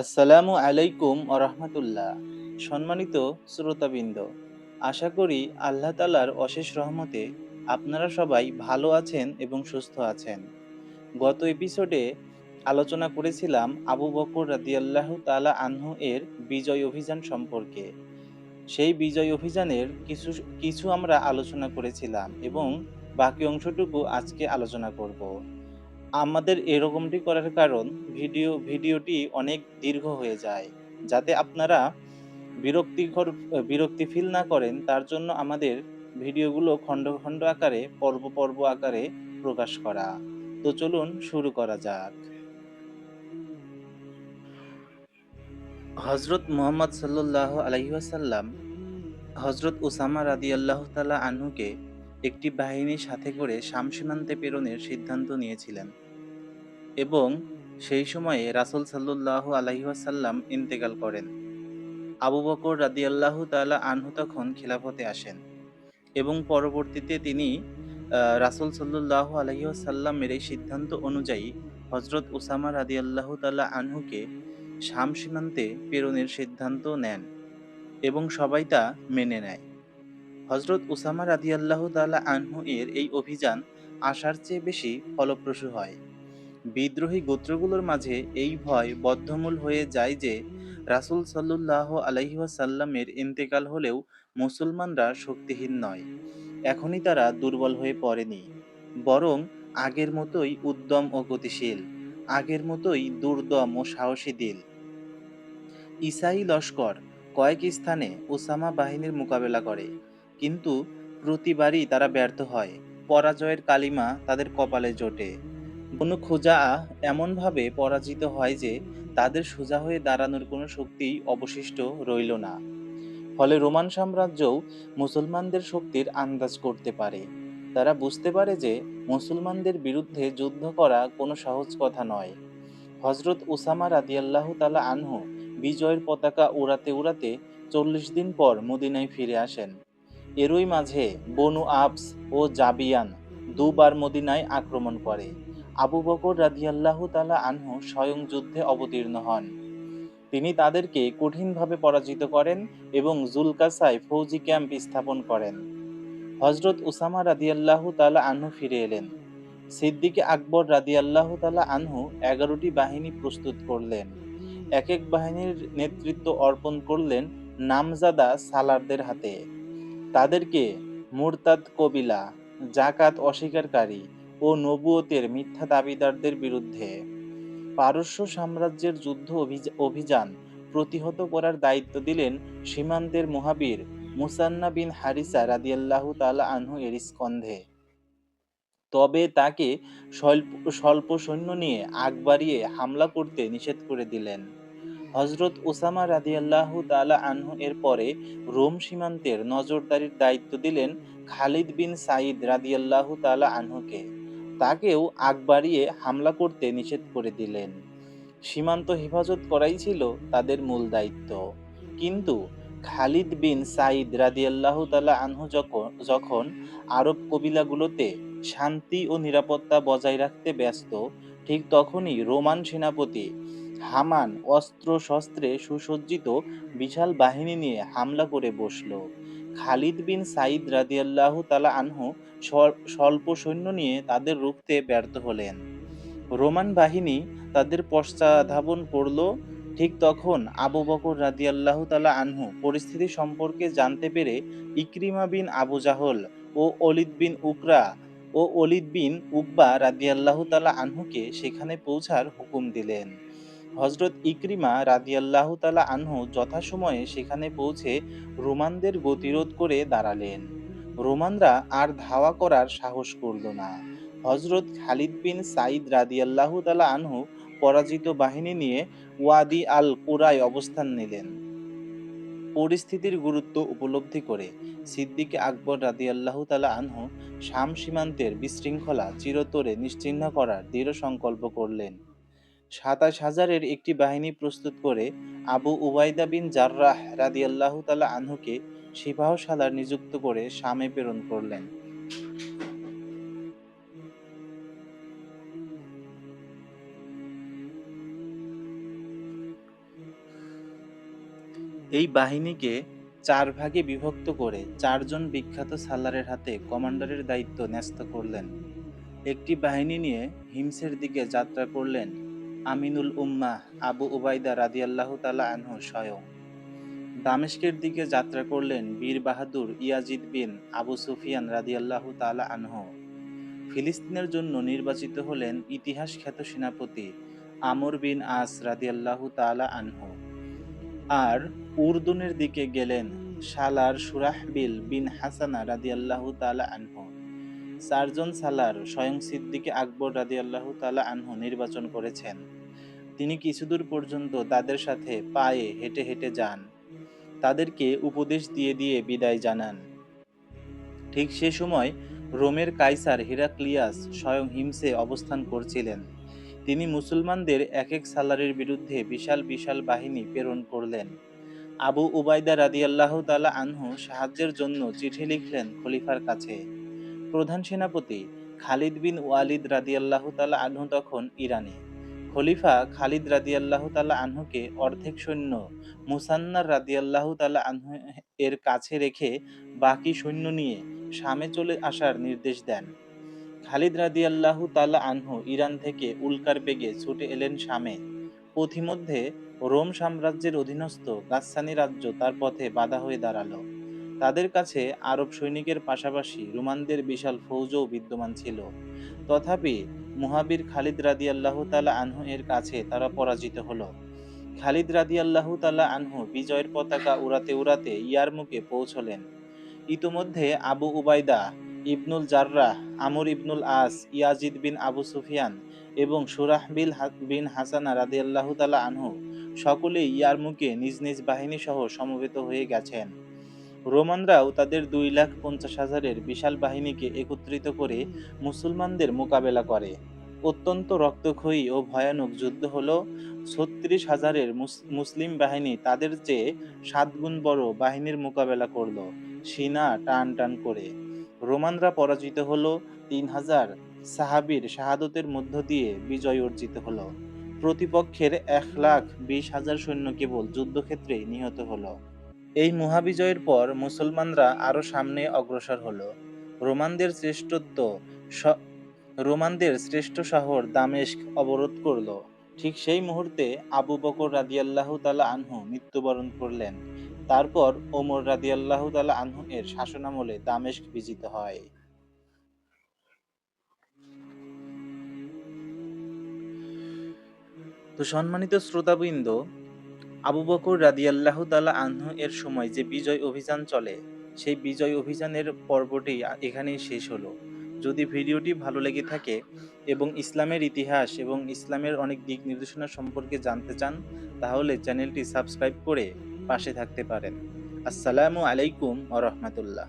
আসসালামু আলাইকুম রহমতুল্লাহ। সম্মানিত শ্রোতাবৃন্দ, আশা করি আল্লাহ তালার অশেষ রহমতে আপনারা সবাই ভালো আছেন এবং সুস্থ আছেন। গত এপিসোডে আলোচনা করেছিলাম আবু বকর রাদিয়াল্লাহ তালা আনহু এর বিজয় অভিযান সম্পর্কে। সেই বিজয় অভিযানের কিছু কিছু আমরা আলোচনা করেছিলাম এবং বাকি অংশটুকু আজকে আলোচনা করব। আমাদের এরকমটি করার কারণ ভিডিও, ভিডিওটি অনেক দীর্ঘ হয়ে যায়। যাতে আপনারা বিরক্তিকর, বিরক্তি ফিল না করেন, তার জন্য আমাদের ভিডিওগুলো খণ্ড খণ্ড আকারে, পর্ব পর্ব আকারে প্রকাশ করা। তো চলুন শুরু করা যাক। হজরত মোহাম্মদ সাল্লাহ আলহিহাসাল্লাম হজরত ওসামা রাদি আল্লাহ তালা আনহুকে একটি বাহিনীর সাথে করে শাম সীমান্তে প্রেরণের সিদ্ধান্ত নিয়েছিলেন। এবং সেই সময়ে রাসুল সাল্লাহ আলহিহাসাল্লাম ইন্তেকাল করেন। আবু বকর রাদি আল্লাহ তালা আনহু তখন খিলাফতে আসেন এবং পরবর্তীতে তিনি রাসুল সাল্লাহ আলহিহাসাল্লামের এই সিদ্ধান্ত অনুযায়ী হজরত ওসামা রাদি আল্লাহ তালা আনহুকে শাম সীমান্তে প্রেরণের সিদ্ধান্ত নেন এবং সবাই তা মেনে নেয়। হজরত উসামা রাদি আল্লাহ তালা আনহু এর এই অভিযান আসার চেয়ে বেশি ফলপ্রসূ হয়। বিদ্রোহী গোত্রগুলোর মাঝে এই ভয় বদ্ধমূল হয়ে যায় যে, রাসুল সাল্লাহ আলহিহাসাল্লামের ইন্তেকাল হলেও মুসলমানরা শক্তিহীন নয়। এখনই তারা দুর্বল হয়ে পড়েনি। বরং আগের মতোই উদ্যম ও গতিশীল, আগের মতোই দুর্দম ও সাহসী দিল। ইসাই লস্কর কয়েক স্থানে ওসামা বাহিনীর মোকাবেলা করে, কিন্তু প্রতিবারই তারা ব্যর্থ হয়। পরাজয়ের কালিমা তাদের কপালে জোটে। কোনো খোজা এমনভাবে পরাজিত হয় যে তাদের সোজা হয়ে দাঁড়ানোর কোনো শক্তি অবশিষ্ট রইল না। ফলে রোমান সাম্রাজ্যও মুসলমানদের শক্তির আন্দাজ করতে পারে। তারা বুঝতে পারে যে মুসলমানদের বিরুদ্ধে যুদ্ধ করা কোনো সহজ কথা নয়। হজরত উসামা রাদিয়াল্লাহ তালা আনহু বিজয়ের পতাকা উড়াতে উড়াতে চল্লিশ দিন পর মদিনায় ফিরে আসেন। এরই মাঝে বনু আবস ও জাবিয়ান দুবার মদিনায় আক্রমণ করে। আবু বকর রাদিয়াল্লাহ তালা আনহু স্বয়ং যুদ্ধে অবতীর্ণ হন। তিনি তাদেরকে কঠিনভাবে পরাজিত করেন এবং জুলকাসায় ফৌজি ক্যাম্প স্থাপন করেন। হজরত উসামা রাদিয়াল্লাহ তালা আনহু ফিরে এলেন। সিদ্দিকে আকবর রাদিয়াল্লাহ তালা আনহু এগারোটি বাহিনী প্রস্তুত করলেন। এক এক বাহিনীর নেতৃত্ব অর্পণ করলেন নামজাদা সালারদের হাতে। তাদেরকে মুরতাদ কবিলা, জাকাত অস্বীকারী ও নবুয়তের মিথ্যা দাবিদারদের বিরুদ্ধে। পারস্য সাম্রাজ্যের যুদ্ধ অভিযান প্রতিহত করার দায়িত্ব দিলেন সীমান্তের মহাবীর মুসান্না বিন হারিসা রাদিয়াল্লাহু তালা আনহু এর স্কন্ধে। তবে তাকে স্বল্প স্বল্প সৈন্য নিয়ে আগ বাড়িয়ে হামলা করতে নিষেধ করে দিলেন। হজরত ওসামা রাদিয়াল্লাহ তালা আনহু এর পরে রোম সীমান্তের নজরদারির দায়িত্ব দিলেন খালিদ বিন সাইদ রাদিয়াল্লাহ তালা আনহুকে। তাকেও আগ বাড়িয়ে হামলা করতে নিষেধ করে দিলেন। সীমান্ত হেফাজত করাই ছিল তাদের মূল দায়িত্ব। কিন্তু খালিদ বিন সাইদ রাদিয়াল্লাহ তালা আনহু যখন যখন আরব কবিলাগুলোতে শান্তি ও নিরাপত্তা বজায় রাখতে ব্যস্ত, ঠিক তখনই রোমান সেনাপতি হামান অস্ত্র শস্ত্রে সুসজ্জিত বিশাল বাহিনী নিয়ে হামলা করে বসল। খালিদ বিন সাইদ রাদিয়াল্লাহু তালা আনহু স্বল্প সৈন্য নিয়ে তাদের রুখতে ব্যর্থ হলেন। রোমান বাহিনী তাদের পশ্চাধাবন করল। ঠিক তখন আবু বকর রাদিয়াল্লাহু তালা আনহু পরিস্থিতি সম্পর্কে জানতে পেরে ইকরিমা বিন আবু জাহল ও অলিদ বিন উকরা ও অলিদ বিন উকবা রাদিয়াল্লাহু তালা আনহুকে সেখানে পৌঁছার হুকুম দিলেন। হজরত ইকরিমা রাদিয়াল্লাহ তালা আনহু যথাসময়ে সেখানে পৌঁছে রোমানদের গতিরোধ করে দাঁড়ালেন। রোমানরা আর ধাওয়া করার সাহস করল না। হজরত খালিদ বিন সাইদ রাদিয়াল্লাহ তালা আনহু পরাজিত বাহিনী নিয়ে ওয়াদি আল কুরায় অবস্থান নিলেন। পরিস্থিতির গুরুত্ব উপলব্ধি করে সিদ্দিকে আকবর রাদিয়াল্লাহ তালা আনহু শাম সীমান্তের বিশৃঙ্খলা চিরতরে নিশ্চিহ্ন করার দৃঢ় সংকল্প করলেন। সাতাশ হাজারের একটি বাহিনী প্রস্তুত করে আবু উবাইদা বিন জার্রাহ রাদিয়াল্লাহ তালা আনহুকে সিপাহসালার নিযুক্ত করে শামে প্রেরণ করলেন। এই বাহিনীকে চার ভাগে বিভক্ত করে চারজন বিখ্যাত সাল্লারের হাতে কমান্ডারের দায়িত্ব ন্যস্ত করলেন। একটি বাহিনী নিয়ে হিমসের দিকে যাত্রা করলেন আমিনুল উম্মাহ আবু উবাইদা রাদিয়াল্লাহ তালা আনহু স্বয়ং। দামেস্কের দিকে যাত্রা করলেন বীর বাহাদুর ইয়াজিদ বিন আবু সুফিয়ান রাদিয়াল্লাহু তালা আনহু। ফিলিস্তিনের জন্য নির্বাচিত হলেন ইতিহাস খ্যাত সেনাপতি আমর বিন আস রাদিয়াল্লাহু তালা আনহু। আর উর্দুনের দিকে গেলেন সালার সুরাহবিল বিন হাসানা রাদিয়াল্লাহু তালা আনহু। চারজন সালার স্বয়ং সিদ্দিকে আকবর রাদিয়াল্লাহু তালা আনহু নির্বাচন করেছেন। তিনি কিছুদূর পর্যন্ত তাদের সাথে পায়ে হেঁটে হেঁটে যান। তাদেরকে উপদেশ দিয়ে দিয়ে বিদায় জানান। ঠিক সে সময় রোমের কাইসার হিরাক্লিয়াস স্বয়ং হিমসে অবস্থান করছিলেন। তিনি মুসলমানদের এক এক সালারের বিরুদ্ধে বিশাল বিশাল বাহিনী প্রেরণ করলেন। আবু উবাইদা রাদিয়াল্লাহ তালা আনহু সাহায্যের জন্য চিঠি লিখলেন খলিফার কাছে। প্রধান সেনাপতি খালিদ বিন ওয়ালিদ রাদিয়াল্লাহ তালা আনহু তখন ইরানে। খলিফা খালিদ রাদিয়াল্লাহ তালা আনহুকে অর্ধেক সৈন্য মুসান্নার রাদিয়াল্লাহ তালা আনহু এর কাছে রেখে বাকি সৈন্য নিয়ে শামে চলে আসার নির্দেশ দেন। খালিদ রাদিয়াল্লাহু তালা আনহু ইরান থেকে উল্কার বেগে ছুটে এলেন শামে। পথিমধ্যে রোম সাম্রাজ্যের অধীনস্থ গাসসানি রাজ্য তার পথে বাধা হয়ে দাঁড়াল। তাদের কাছে আরব সৈনিকের পাশাপাশি রোমানদের বিশাল ফৌজও বিদ্যমান ছিল। তথাপি মুহাবির খালিদ রাদিয়াল্লাহু তালা আনহু এর কাছে তারা পরাজিত হলো। খালিদ রাদিয়াল্লাহু তালা আনহু বিজয়ের পতাকা উড়াতে উড়াতে ইয়ারমুকে পৌঁছলেন। ইতোমধ্যে Abu Ubaida ibn al Jarrah, Amr ibn al As, Yazid bin Abu Sufyan এবং সুরাহ বিল বিন হাসানা রাদিয়াল্লাহু তালা আনহু সকলেই ইয়ারমুকে নিজ নিজ বাহিনী সহ সমবেত হয়ে গেছেন। রোমানরাও তাদের দুই লাখ পঞ্চাশ হাজারের বিশাল বাহিনীকে একত্রিত করে মুসলমানদের মোকাবেলা করে। অত্যন্ত রক্তক্ষয়ী ও ভয়ানক যুদ্ধ হল। ছত্রিশ হাজারের মুস- মুসলিম বাহিনী তাদের চেয়ে সাত গুণ বড় বাহিনীর মোকাবেলা করল। সিনা টান টান করে। রোমানরা পরাজিত হলো। তিন হাজার সাহাবির শাহাদতের মধ্য দিয়ে বিজয় অর্জিত হলো। প্রতিপক্ষের এক লাখ বিশ হাজার সৈন্য কেবল যুদ্ধক্ষেত্রে নিহত হলো। এই মহাবিজয়ের পর মুসলমানরা আরও সামনে অগ্রসর হলো। রোমানদের শ্রেষ্ঠত্ব রোমানদের শ্রেষ্ঠ শহর দামেস্ক অবরোধ করল। ঠিক সেই মুহূর্তে আবু বকর রাদিয়াল্লাহু তালা আনহু মৃত্যুবরণ করলেন। তারপর ওমর রাদিয়াল্লাহু তালা আনহু এর শাসনামলে দামেস্ক বিজিত হয়। তো সম্মানিত শ্রোতাবৃন্দ আবু বকর রাদিয়াল্লাহ তালা আনহু এর সময় যে বিজয় অভিযান চলে, সেই বিজয় অভিযানের পর্বটি এখানেই শেষ হলো। যদি ভিডিওটি ভালো লেগে থাকে এবং ইসলামের ইতিহাস এবং ইসলামের অনেক দিক নির্দেশনা সম্পর্কে জানতে চান, তাহলে চ্যানেলটি সাবস্ক্রাইব করে পাশে থাকতে পারেন। আসসালামু আলাইকুম ও রাহমাতুল্লাহ।